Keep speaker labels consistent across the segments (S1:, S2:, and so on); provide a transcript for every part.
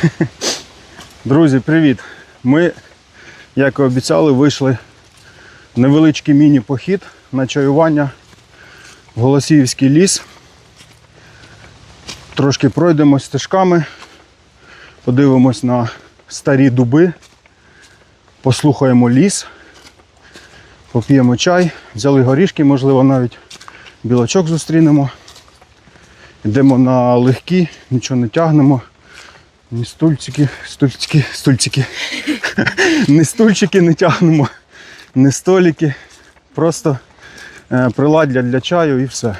S1: Друзі, привіт! Ми, як і обіцяли, вийшли невеличкий міні-похід на чаювання в Голосіївський ліс. Трошки пройдемось стежками, подивимось на старі дуби, послухаємо ліс, поп'ємо чай, взяли горішки, можливо, навіть білочок зустрінемо. Йдемо на легкі, нічого не тягнемо. Ні стульчики, стульчики, стульчики. не стульчики не тягнемо, не столики. Просто е, приладдя для чаю і все.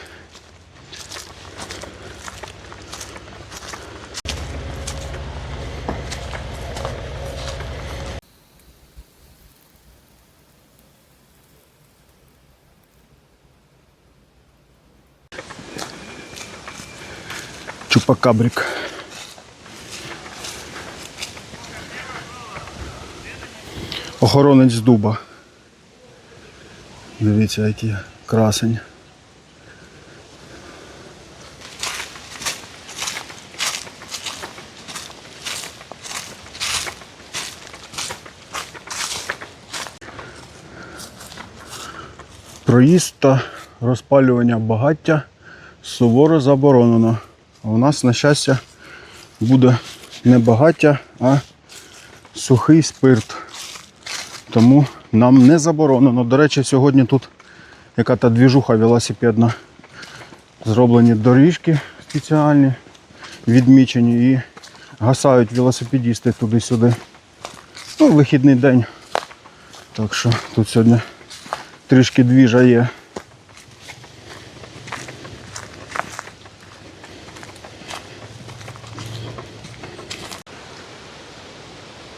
S1: Чупакабрик. Охоронець дуба. Дивіться, який красень. Проїзд та розпалювання багаття суворо заборонено. А у нас, на щастя, буде не багаття, а сухий спирт. Тому нам не заборонено. До речі, сьогодні тут яка та двіжуха велосипедна. Зроблені доріжки спеціальні, відмічені і гасають велосипедісти туди-сюди. Ну, вихідний день. Так що тут сьогодні трішки двіжа є.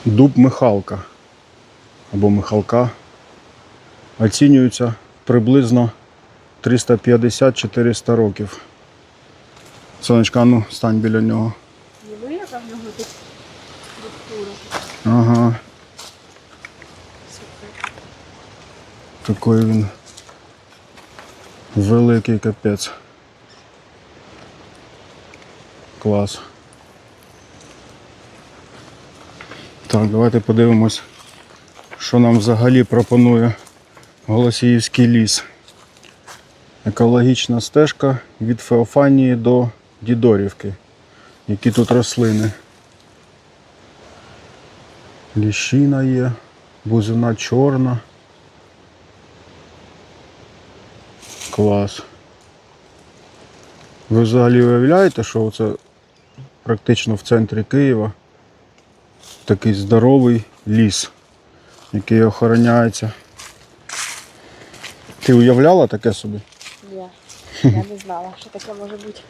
S1: Дуб Михалка або Михалка оцінюється приблизно 350-400 років. Сонечка, ну стань біля нього.
S2: Диви, яка в нього тут структура.
S1: Ага,
S2: Супер.
S1: такий він великий капець. Клас. Так, давайте подивимось, що нам взагалі пропонує Голосіївський ліс. Екологічна стежка від Феофанії до Дідорівки. Які тут рослини. Ліщина є, бузина чорна. Клас. Ви взагалі уявляєте, що це практично в центрі Києва такий здоровий ліс, який охороняється. Ти уявляла таке собі?
S2: Ні, я не знала, що таке може бути.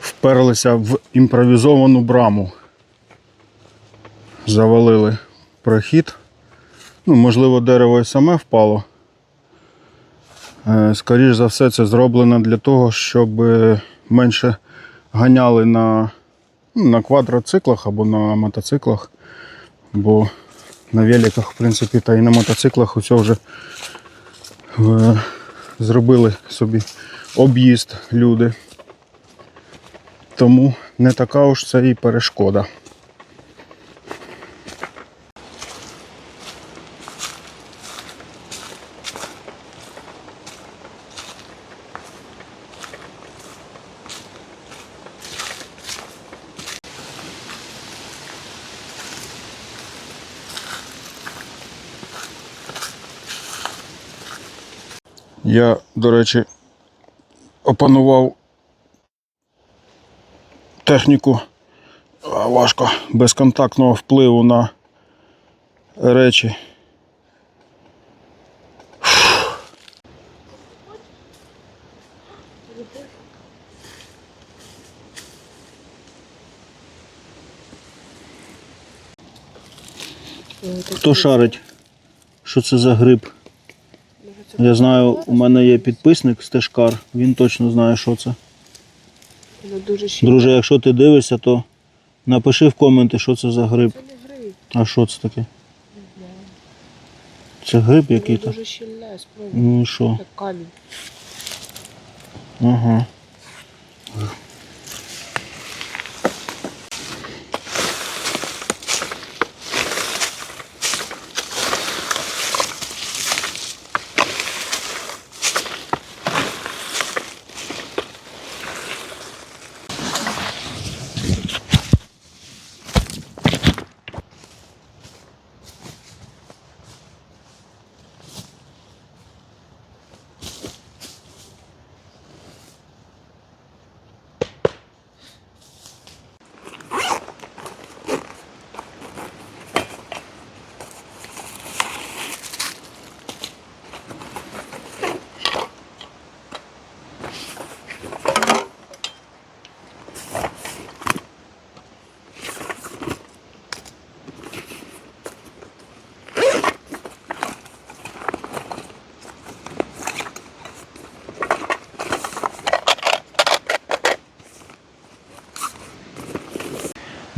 S1: Вперлися в імпровізовану браму. Завалили прохід. Ну, можливо, дерево і саме впало. Е, Скоріш за все, це зроблено для того, щоб менше ганяли на, ну, на квадроциклах або на мотоциклах. Бо на великах, в принципі, та і на мотоциклах усе вже е, зробили собі об'їзд люди. Тому не така уж це і перешкода. Я, до речі, опанував техніку важко безконтактного впливу на речі. Хто шарить? Що це за гриб? Я знаю, у мене є підписник Стежкар, він точно знає, що це.
S2: Дуже.
S1: Друже, якщо ти дивишся, то напиши в коменти, що це за гриб.
S2: Це не гриб.
S1: А що це таке?
S2: Не знаю.
S1: Це гриб який-то.
S2: дуже щільне, справді.
S1: Ну і що?
S2: Як камінь.
S1: Ага.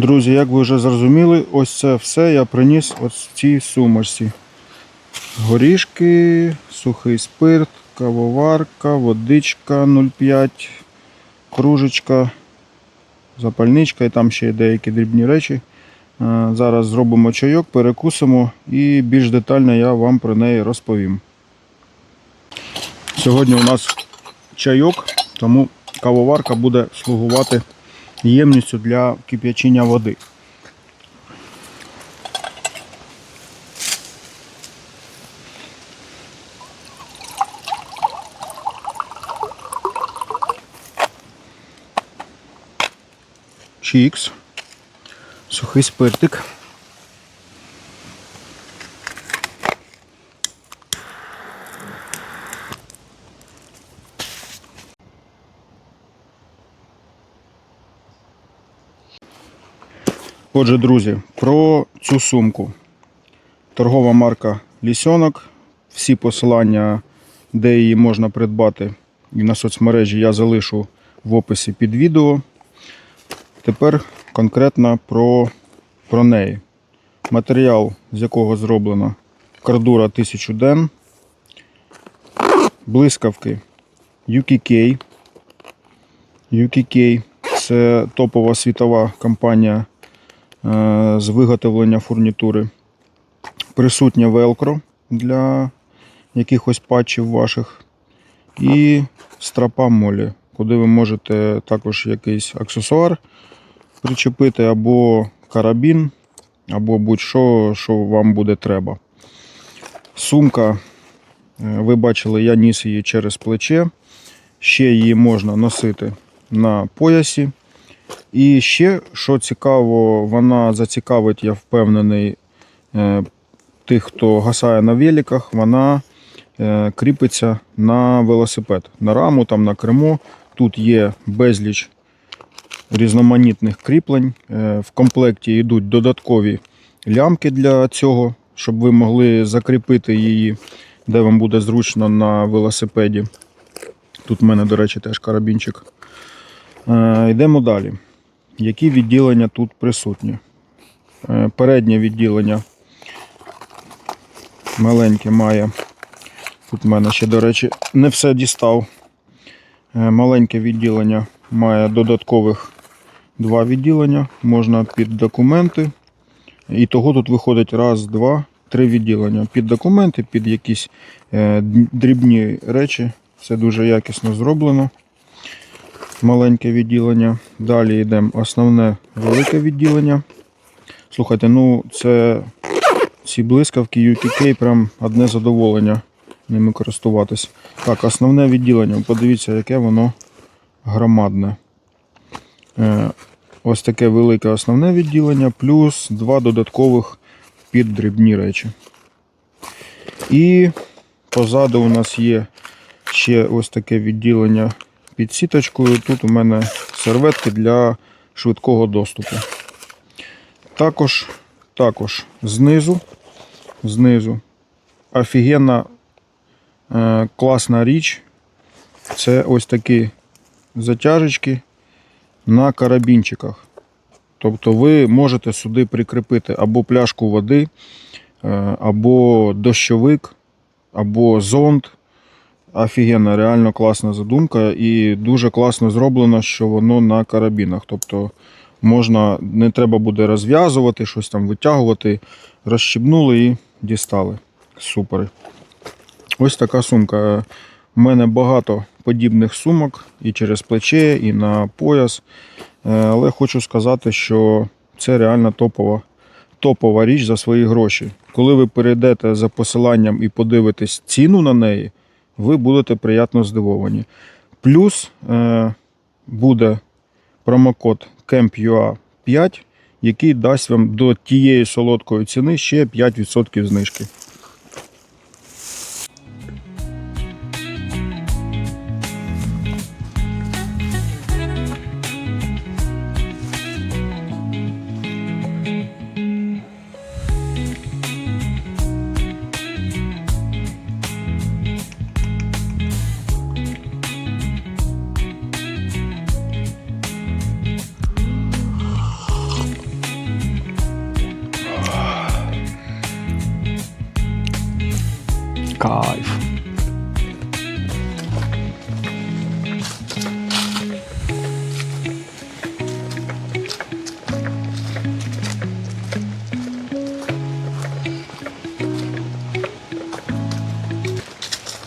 S1: Друзі, як ви вже зрозуміли, ось це все я приніс ось в цій сумочці. Горішки, сухий спирт, кавоварка, водичка 0,5, кружечка, запальничка і там ще є деякі дрібні речі. Е, Зараз зробимо чайок, перекусимо і більш детально я вам про неї розповім. Сьогодні у нас чайок, тому кавоварка буде слугувати ємністю для кип'ячення води. Чікс. Сухий спиртик. Отже, друзі, про цю сумку. Торгова марка Лісьонок. Всі посилання, де її можна придбати і на соцмережі, я залишу в описі під відео. Тепер конкретно про, про неї. Матеріал, з якого зроблено кордура 1000 ден, блискавки UKK. UKK це топова світова компанія з виготовлення фурнітури. Присутнє велкро для якихось патчів ваших. І стропа молі, куди ви можете також якийсь аксесуар причепити, або карабін, або будь-що, що вам буде треба. Сумка, е, ви бачили, я ніс її через плече. Ще її можна носити на поясі. І ще, що цікаво, вона зацікавить, я впевнений, е, тих, хто гасає на великах, вона е, кріпиться на велосипед, на раму, там, на кермо. Тут є безліч різноманітних кріплень. Е, В комплекті йдуть додаткові лямки для цього, щоб ви могли закріпити її, де вам буде зручно на велосипеді. Тут в мене, до речі, теж карабінчик. Йдемо далі. Які відділення тут присутні? Е, Переднє відділення маленьке має. Тут в мене ще, до речі, не все дістав. Е, Маленьке відділення має додаткових два відділення. Можна під документи. І того тут виходить раз, два, три відділення. Під документи, під якісь е, дрібні речі. Все дуже якісно зроблено. Маленьке відділення. Далі йдемо основне велике відділення. Слухайте, ну це ці блискавки UTK прям одне задоволення ними користуватись. Так, основне відділення. Подивіться, яке воно громадне. Е, Ось таке велике основне відділення, плюс два додаткових під дрібні речі. І позаду у нас є ще ось таке відділення під сіточкою. Тут у мене серветки для швидкого доступу. Також, також знизу, знизу офігенна е, класна річ. Це ось такі затяжечки на карабінчиках. Тобто ви можете сюди прикріпити або пляшку води, е, або дощовик, або зонд. Офігенна, реально класна задумка і дуже класно зроблено, що воно на карабінах. Тобто можна, не треба буде розв'язувати, щось там витягувати, розщібнули і дістали. Супер. Ось така сумка. У мене багато подібних сумок і через плече, і на пояс. Е, Але хочу сказати, що це реально топова, топова річ за свої гроші. Коли ви перейдете за посиланням і подивитесь ціну на неї, ви будете приємно здивовані. Плюс е, буде промокод CAMPUA5, який дасть вам до тієї солодкої ціни ще 5% знижки.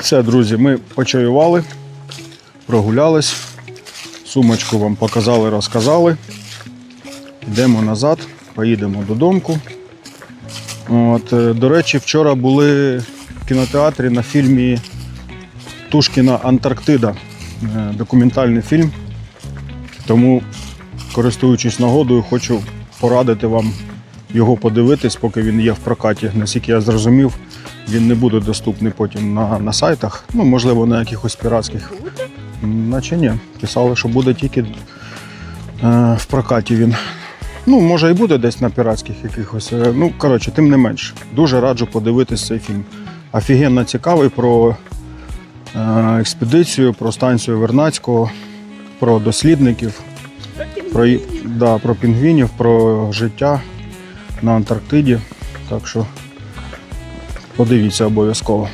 S1: Все, друзі, ми почаювали, прогулялись, сумочку вам показали, розказали. Йдемо назад, поїдемо додому. От, е, до речі, вчора були в кінотеатрі на фільмі Тушкіна Антарктида. Е, Документальний фільм. Тому, користуючись нагодою, хочу порадити вам його подивитись, поки він є в прокаті. Наскільки я зрозумів, він не буде доступний потім на, на сайтах. Ну, можливо, на якихось піратських. Наче ні. Писали, що буде тільки е, в прокаті він. Ну, може і буде десь на піратських якихось. е, Ну, коротше, тим не менш. Дуже раджу подивитись цей фільм. Офігенно цікавий про е, експедицію, про станцію Вернацького, про дослідників, про, і- да, про пінгвінів, про життя на Антарктиді. Так що подивіться обов'язково.